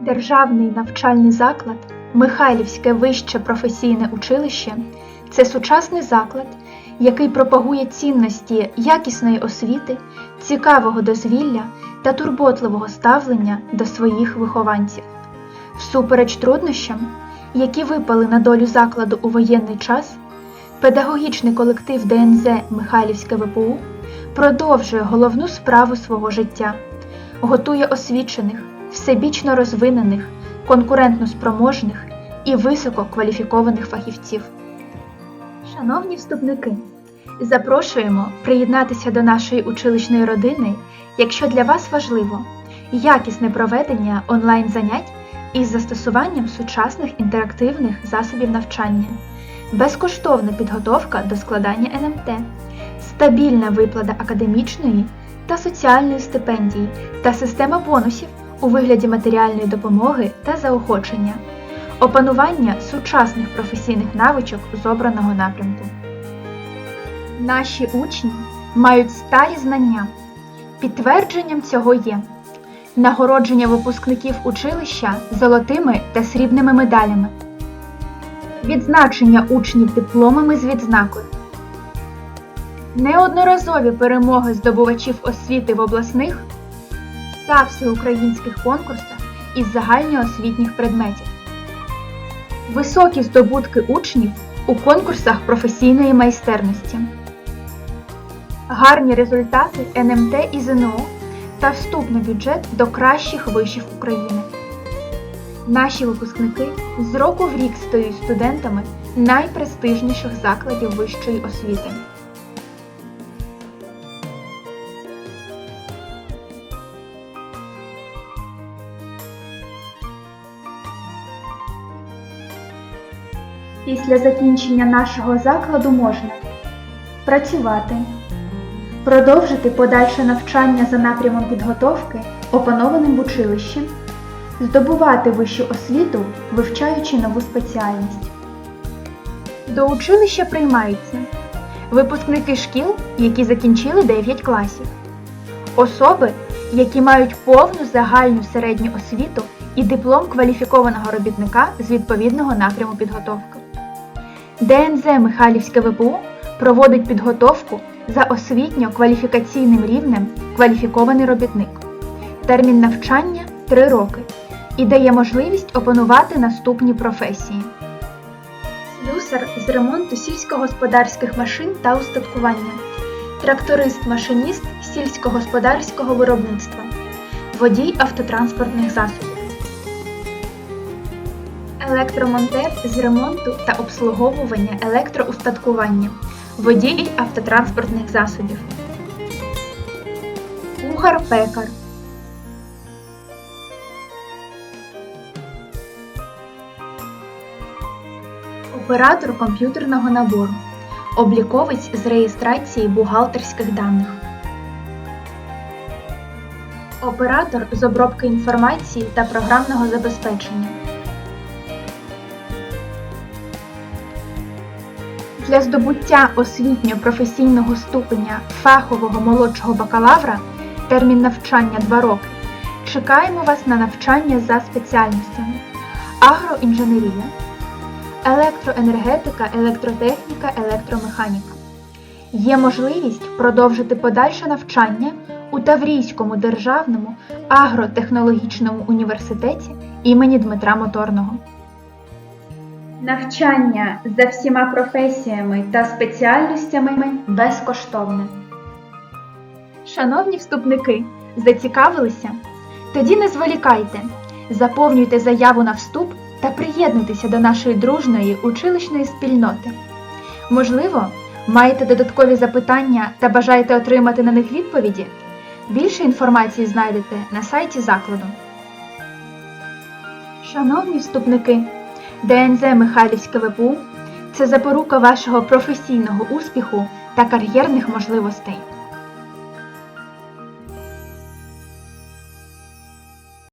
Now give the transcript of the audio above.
Державний навчальний заклад Михайлівське вище професійне училище це сучасний заклад, який пропагує цінності якісної освіти, цікавого дозвілля та турботливого ставлення до своїх вихованців. Всупереч труднощам, які випали на долю закладу у воєнний час, педагогічний колектив ДНЗ Михайлівське ВПУ продовжує головну справу свого життя, готує освічених, всебічно розвинених, конкурентно спроможних і висококваліфікованих фахівців. Шановні вступники, запрошуємо приєднатися до нашої училищної родини, якщо для вас важливо якісне проведення онлайн-занять із застосуванням сучасних інтерактивних засобів навчання, безкоштовна підготовка до складання НМТ, стабільна виплата академічної та соціальної стипендії та система бонусів у вигляді матеріальної допомоги та заохочення, опанування сучасних професійних навичок з обраного напрямку. Наші учні мають сталі знання. Підтвердженням цього є нагородження випускників училища золотими та срібними медалями, відзначення учнів дипломами з відзнакою, неодноразові перемоги здобувачів освіти в обласних та всеукраїнських конкурсах із загальноосвітніх предметів, високі здобутки учнів у конкурсах професійної майстерності, гарні результати НМТ і ЗНО та вступ на бюджет до кращих вишів України. Наші випускники з року в рік стають студентами найпрестижніших закладів вищої освіти. Після закінчення нашого закладу можна працювати, продовжити подальше навчання за напрямом підготовки, опанованим в училищі, здобувати вищу освіту, вивчаючи нову спеціальність. До училища приймаються випускники шкіл, які закінчили 9 класів, особи, які мають повну загальну середню освіту і диплом кваліфікованого робітника з відповідного напряму підготовки. ДНЗ Михайлівське ВПУ проводить підготовку за освітньо-кваліфікаційним рівнем кваліфікований робітник. Термін навчання 3 роки і дає можливість опанувати наступні професії. Слюсар з ремонту сільськогосподарських машин та устаткування, тракторист-машиніст сільськогосподарського виробництва, водій автотранспортних засобів, електромонтер з ремонту та обслуговування електроустаткування, водій автотранспортних засобів, кухар-пекар. Оператор комп'ютерного набору, обліковець з реєстрації бухгалтерських даних, оператор з обробки інформації та програмного забезпечення. Для здобуття освітньо-професійного ступеня фахового молодшого бакалавра термін навчання 2 роки. Чекаємо вас на навчання за спеціальностями агроінженерія, електроенергетика, електротехніка, електромеханіка. Є можливість продовжити подальше навчання у Таврійському державному агротехнологічному університеті імені Дмитра Моторного. Навчання за всіма професіями та спеціальностями безкоштовне. Шановні вступники, зацікавилися? Тоді не зволікайте, заповнюйте заяву на вступ та приєднуйтеся до нашої дружної училищної спільноти. Можливо, маєте додаткові запитання та бажаєте отримати на них відповіді? Більше інформації знайдете на сайті закладу. Шановні вступники, ДНЗ Михайлівське ВПУ це запорука вашого професійного успіху та кар'єрних можливостей.